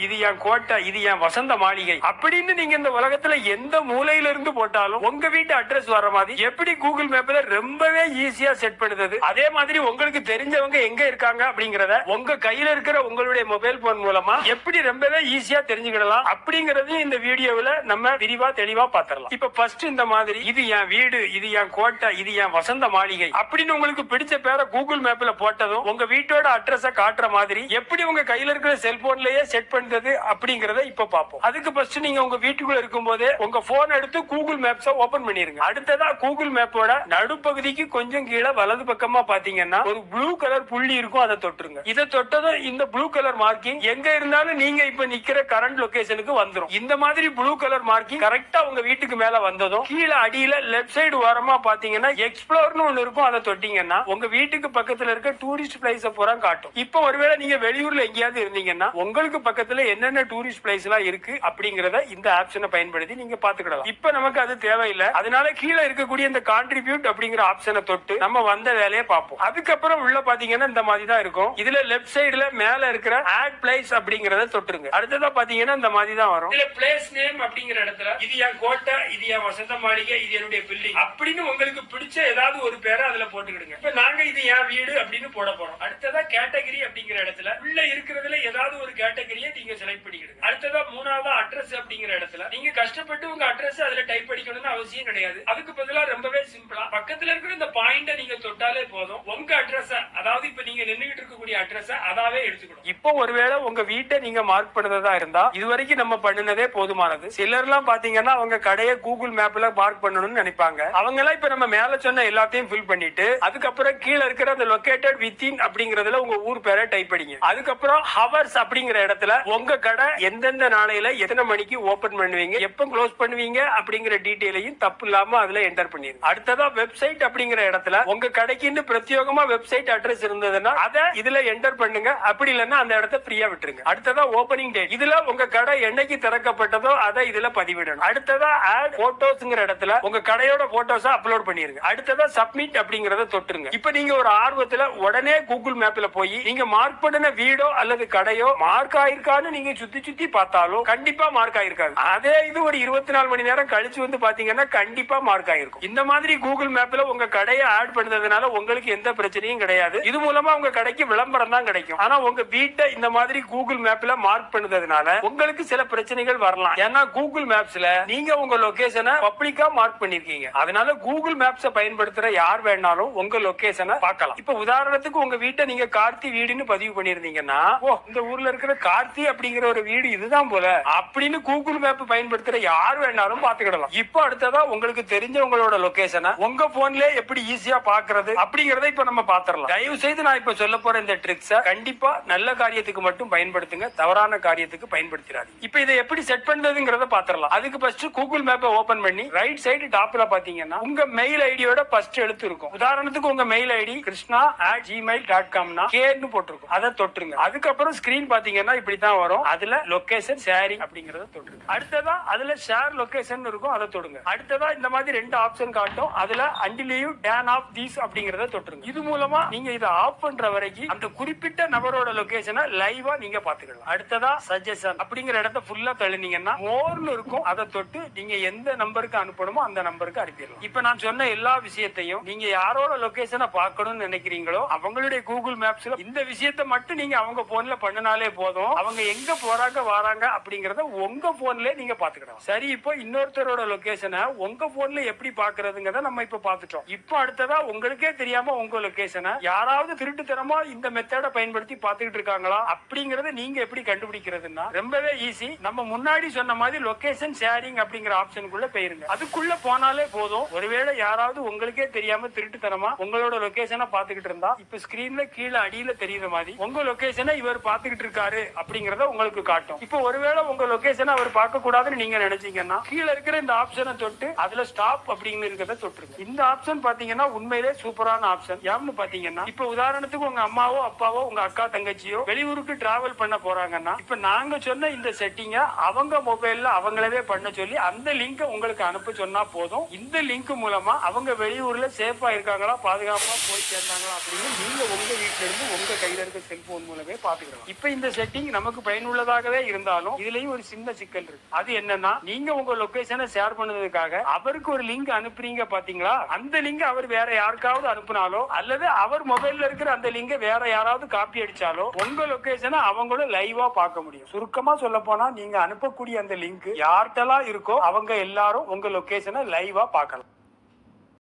இது என் கோட்டை இது என் வசந்த மாளிகை. அப்படின்னு நீங்க இந்த உலகத்துல எந்த மூலையில இருந்து போட்டாலும் உங்க வீட்டு அட்ரஸ் வர மாதிரி எப்படி கூகுள் மேப்ல ரொம்பவே ஈஸியா செட் பண்ணுது? அதே மாதிரி உங்களுக்கு தெரிஞ்சவங்க எங்க இருக்காங்க அப்படிங்கறத உங்க கையில இருக்கிற உங்களுடைய மொபைல் போன் மூலமா எப்படி ரொம்பவே ஈஸியா தெரிஞ்சுக்கிடலாம் அப்படிங்கறதையும் இந்த வீடியோவில் நம்ம விரிவா தெளிவா பாத்திரலாம் இப்ப ஃபர்ஸ்ட் இந்த மாதிரி இது என் வீடு இது என் கோட்டை இது என் வசந்த மாளிகை அப்படின்னு உங்களுக்கு பிடிச்ச பேரை கூகுள் மேப்ல போட்டதும் உங்க வீட்டோட அட்ரஸ காட்டுற மாதிரி எப்படி உங்க கையில இருக்கிற செல்போன்லயே செட் பண்றது அப்படிங்கறத இப்ப பாப்போம் அதுக்கு ஃபர்ஸ்ட் நீங்க உங்க வீட்டுக்குள்ள இருக்கும்போதே உங்க போன் எடுத்து கூகுள் மேப்ஸ் ஓபன் பண்ணிருங்க. அடுத்ததா கூகுள் மேப்போட நடுப்பகுதிக்கு கொஞ்சம் கீழே வலது பக்கமா பாத்தீங்கன்னா ஒரு ப்ளூ கலர் புள்ளி இருக்கும் அதை தொட்டுருங்க. இதை தொட்டதும் இந்த ப்ளூ கலர் மார்க்கிங் எங்க இருந்தாலும் நீங்க இப்ப நிக்கிற கரண்ட் லொகேஷனுக்கு வந்துரும். இந்த மாதிரி ப்ளூ கலர் மார்க்கிங் கரெக்டா உங்க வீட்டுக்கு மேல வந்ததும் கீழே அடியில லெஃப்ட் சைடு ஓரமா பாத்தீங்கன்னா எக்ஸ்ப்ளோர்னு ஒண்ணு இருக்கும் அதை தொட்டீங்கன்னா உங்க வீட்டுக்கு பக்கத்துல இருக்க டூரிஸ்ட் பிளேஸ் பூரா காட்டும். இப்ப ஒருவேளை நீங்க வெளியூர்ல எங்கேயாவது இருந்தீங்கன்னா உங்களுக்கு பக்கத்துல என்னென்ன டூரிஸ்ட் பிளேஸ் எல்லாம் இருக்கு அப்படிங்கறத இந்த ஆப்ஷனை பயன்படுத்தி நீங்க பாத்துக்கிடலாம் இப்ப நமக்கு அது தேவையில்லை. அதனால கீழே இருக்கக்கூடிய இந்த கான்ட்ரிபியூட் அப்படிங்கிற ஆப்ஷனை தொட்டு நம்ம வந்த வேலையை பார்ப்போம். அதுக்கப்புறம் உள்ள பாத்தீங்கன்னா இந்த மாதிரி தான் இருக்கும். இதுல லெஃப்ட் சைடுல மேல இருக்கிற ஆட் பிளேஸ் அப்படிங்கறத தொட்டுருங்க. அடுத்ததா பாத்தீங்கன்னா இந்த மாதிரி தான் வரும். இதுல பிளேஸ் நேம் அப்படிங்கிற இடத்துல இது என் கோட்டை இது என் வசந்த மாளிகை இது என்னுடைய பில்டிங் அப்படின்னு உங்களுக்கு பிடிச்ச ஏதாவது ஒரு பேரை அதுல போட்டுக்கிடுங்க. இப்ப நாங்க இது என் வீடு அப்படின்னு போட போறோம். அடுத்ததா கேட்டகரி அப்படிங்கிற இடத்துல உள்ள இருக்கிறதுல ஏதாவது ஒரு கேட்டகரியை நீங்க செலக்ட் பண்ணிக்கிடுங்க. அடுத்ததா மூணாவதா அட்ரஸ் அப்படிங்கிற இடத்துல நீங்க கஷ்டப்பட்டு உங்க அட்ரஸ் அதுல டைப் அடிக்கணும்னு அவசியம் கிடையாது. அதுக்கு பதிலா ரொம்பவே சிம்பிளா பக்கத்துல இருக்கிற இந்த பாயிண்ட நீங்க தொட்டாலே போதும். உங்க அட்ரஸ் அதாவது இப்ப நீங்க நின்னுகிட்டு இருக்கக்கூடிய அட்ரஸ் அதாவே எடுத்துக்கணும். இப்போ ஒருவேளை உங்க வீட்டை நீங்க மார்க் பண்ணதா இருந்தா இது வரைக்கும் நம்ம பண்ணினதே போதுமானது. சிலர் எல்லாம் பாத்தீங்கன்னா அவங்க கடையை கூகுள் மேப்ல மார்க் பண்ணணும்னு நினைப்பாங்க. அவங்க எல்லாம் இப்ப நம்ம மேல சொன்ன எல்லாத்தையும் ஃபில் பண்ணிட்டு அதுக்கப்புறம் கீழே இருக்கிற அந்த லொகேட்டட் வித்தின் அப்படிங்கறதுல உங்க ஊர் பேரை டைப் பண்ணிங்க அதுக்கப்புறம் ஹவர்ஸ் அப்படிங்கிற இடத்துல உங்க கடை எந்தெந்த நாளையில எத்தனை மணிக்கு ஓபன் பண்ணுவீங்க? எப்ப க்ளோஸ் பண்ணுவீங்க? அப்படிங்கிற டீட்டெயிலையும் தப்பு இல்லாம அதுல என்டர் பண்ணிருங்க. அடுத்ததா வெப்சைட் அப்படிங்கிற இடத்துல உங்க கடைக்குன்னு பிரத்யேகமா வெப்சைட் அட்ரஸ் இருந்ததுன்னா அதை இதுல என்டர் பண்ணுங்க. அப்படி இல்லைன்னா அந்த இடத்த ஃப்ரீயா விட்டுருங்க. அடுத்ததா ஓபனிங் டேட் இதுல உங்க கடை என்னைக்கு திறக்கப்பட்டதோ அதை இதுல பதிவிடணும். அடுத்ததா ஆட் போட்டோஸ்ங்கிற இடத்துல உங்க கடையோட போட்டோஸ அப்லோட் பண்ணிருங்க. அடுத்ததா சப்மிட் அப்படிங்கறத தொட்டுருங்க. இப்ப நீங்க ஒரு ஆர்வத்துல உடனே கூகுள் மேப்ல போய் நீங்க மார்க் பண்ணின வீடோ அல்லது கடையோ மார்க் இருக்கான்னு நீங்க சுத்தி சுத்தி பார்த்தாலும் கண்டிப்பா மார்க் ஆயிருக்காது. அதே இது ஒரு இருபத்தி நாலு மணி நேரம் கழிச்சு வந்து பாத்தீங்கன்னா கண்டிப்பா மார்க் ஆயிருக்கும். இந்த மாதிரி கூகுள் மேப்ல உங்க கடையை ஆட் பண்ணதுனால உங்களுக்கு எந்த பிரச்சனையும் கிடையாது. இது மூலமா உங்க கடைக்கு விளம்பரம் தான் கிடைக்கும். ஆனா உங்க வீட்டை இந்த மாதிரி கூகுள் மேப்ல மார்க் பண்ணதுனால உங்களுக்கு சில பிரச்சனைகள் வரலாம். ஏன்னா கூகுள் மேப்ஸ்ல நீங்க உங்க லொகேஷனை பப்ளிக்கா மார்க் பண்ணிருக்கீங்க. அதனால கூகுள் மேப்ஸ பயன்படுத்துற யார் வேணாலும் உங்க லொகேஷனை பார்க்கலாம். இப்ப உதாரணத்துக்கு உங்க வீட்டை நீங்க கார்த்தி வீடுன்னு பதிவு பண்ணிருந்தீங்கன்னா ஓ இந்த ஊர்ல இருக்கிற கார்த்தி அப்படிங்கிற ஒரு வீடு இதுதான் போல. அப்படின்னு கூகுள் மேப் பயன்படுத்துற யார் வேணாலும் பாத்துக்கிடலாம் இப்போ அடுத்ததா உங்களுக்கு தெரிஞ்சவங்களோட லொகேஷனை உங்க போன்ல எப்படி ஈஸியா பாக்குறது அப்படிங்கறத இப்ப நம்ம பாத்திரலாம் தயவு செய்து நான் இப்ப சொல்ல போற இந்த ட்ரிக்ஸ கண்டிப்பா நல்ல காரியத்துக்கு மட்டும் பயன்படுத்துங்க. தவறான காரியத்துக்கு பயன்படுத்திடாது இப்ப இதை எப்படி செட் பண்றதுங்கிறத பாத்திரலாம் அதுக்கு ஃபர்ஸ்ட் கூகுள் மேப்பை ஓபன் பண்ணி ரைட் சைடு டாப்ல பாத்தீங்கன்னா உங்க மெயில் ஐடியோட ஃபர்ஸ்ட் எழுத்து இருக்கும். உதாரணத்துக்கு உங்க mail ID Krishna at Gmail dot காம்னா கேன்னு போட்டிருக்கும். அதை தொட்டுருங்க. அதுக்கப்புறம் ஸ்கிரீன் பாத்தீங்கன்னா தான் வரும். அதுல லொகேஷன் ஷேரிங் அப்படிங்கறத தொடுங்க. அடுத்ததா அதுல ஷேர் லொகேஷன் இருக்கும் அதை தொடுங்க. அடுத்ததா இந்த மாதிரி ரெண்டு ஆப்ஷன் காட்டும். அதுல அண்டிலியூ டேன் ஆஃப் தீஸ் அப்படிங்கறத தொட்டுருங்க. இது மூலமா நீங்க இதை ஆஃப் பண்ற வரைக்கும் அந்த குறிப்பிட்ட நபரோட லொகேஷனை லைவா நீங்க பாத்துக்கலாம் அடுத்ததா சஜஷன் அப்படிங்கிற இடத்த ஃபுல்லா தள்ளினீங்கன்னா மோர்னு இருக்கும். அதை தொட்டு நீங்க எந்த நம்பருக்கு அனுப்பணுமோ அந்த நம்பருக்கு அனுப்பிடலாம். இப்ப நான் சொன்ன எல்லா விஷயத்தையும் நீங்க யாரோட லொகேஷனை பார்க்கணும்னு நினைக்கிறீங்களோ அவங்களுடைய கூகுள் மேப்ஸ்ல இந்த விஷயத்தை மட்டும் நீங்க அவங்க போன்ல பண்ணினாலே போதும். அவங்க எங்க போறாங்க வராங்க அப்படிங்கறத உங்க போன்ல நீங்க பாத்துக்கலாம் சரி இப்போ இன்னொருத்தரோட லொகேஷனை உங்க போன்ல எப்படி பாக்குறதுங்கிறத நம்ம இப்ப பாத்துட்டோம் இப்போ அடுத்ததா உங்களுக்கே தெரியாம உங்க லொகேஷனை யாராவது திருட்டுத்தனமா இந்த மெத்தட பயன்படுத்தி பாத்துக்கிட்டு இருக்காங்களா அப்படிங்கறத நீங்க எப்படி கண்டுபிடிக்கிறதுன்னா ரொம்பவே ஈஸி நம்ம முன்னாடி சொன்ன மாதிரி லொகேஷன் ஷேரிங் அப்படிங்கிற ஆப்ஷனுக்குள்ள போயிருங்க. அதுக்குள்ள போனாலே போதும். ஒருவேளை யாராவது உங்களுக்கே தெரியாம திருட்டுத்தனமா உங்களோட லொகேஷனை பாத்துக்கிட்டு இருந்தா இப்ப ஸ்கிரீன்ல கீழே அடியில தெரியுற மாதிரி உங்க லொகேஷனை இவர் பாத்துக்கிட்டு இருக்காரு அப்படிங்கறத உங்களுக்கு காட்டும். இப்போ ஒருவேளை உங்க லொகேஷனை அவர் பார்க்க கூடாதுன்னு நீங்க நினைச்சீங்கன்னா கீழே இருக்கிற இந்த ஆப்ஷனை தொட்டு அதுல ஸ்டாப் அப்படின்னு இருக்கிறத தொட்டுருங்க. இந்த ஆப்ஷன் பாத்தீங்கன்னா உண்மையிலே சூப்பரான ஆப்ஷன் ஏன்னு பாத்தீங்கன்னா இப்ப உதாரணத்துக்கு உங்க அம்மாவோ அப்பாவோ உங்க அக்கா தங்கச்சியோ வெளியூருக்கு டிராவல் பண்ண போறாங்கன்னா இப்ப நாங்க சொன்ன இந்த செட்டிங்க அவங்க மொபைல்ல அவங்களவே பண்ண சொல்லி அந்த லிங்க் உங்களுக்கு அனுப்ப சொன்னா போதும். இந்த லிங்க் மூலமா அவங்க வெளியூர்ல சேஃபா இருக்காங்களா பாதுகாப்பா போய் சேர்ந்தாங்களா அப்படின்னு நீங்க உங்க வீட்டுல இருந்து உங்க கையில இருக்க செல்போன் மூலமே பாத்துக்கலாம் இப்ப இந்த செட்டிங் நமக்கு உங்களுக்கு பயனுள்ளதாகவே இருந்தாலும் இதுலயும் ஒரு சின்ன சிக்கல் இருக்கு. அது என்னன்னா நீங்க உங்க லொகேஷனை ஷேர் பண்ணதுக்காக அவருக்கு ஒரு லிங்க் அனுப்புறீங்க பாத்தீங்களா? அந்த லிங்க் அவர் வேற யாருக்காவது அனுப்புனாலோ அல்லது அவர் மொபைல்ல இருக்கிற அந்த லிங்கை வேற யாராவது காப்பி அடிச்சாலோ உங்க லொகேஷனை அவங்களும் லைவா பார்க்க முடியும். சுருக்கமா சொல்ல போனா நீங்க அனுப்பக்கூடிய அந்த லிங்க் யார்கிட்டலாம் இருக்கோ அவங்க எல்லாரும் உங்க லொகேஷனை லைவா பார்க்கலாம்.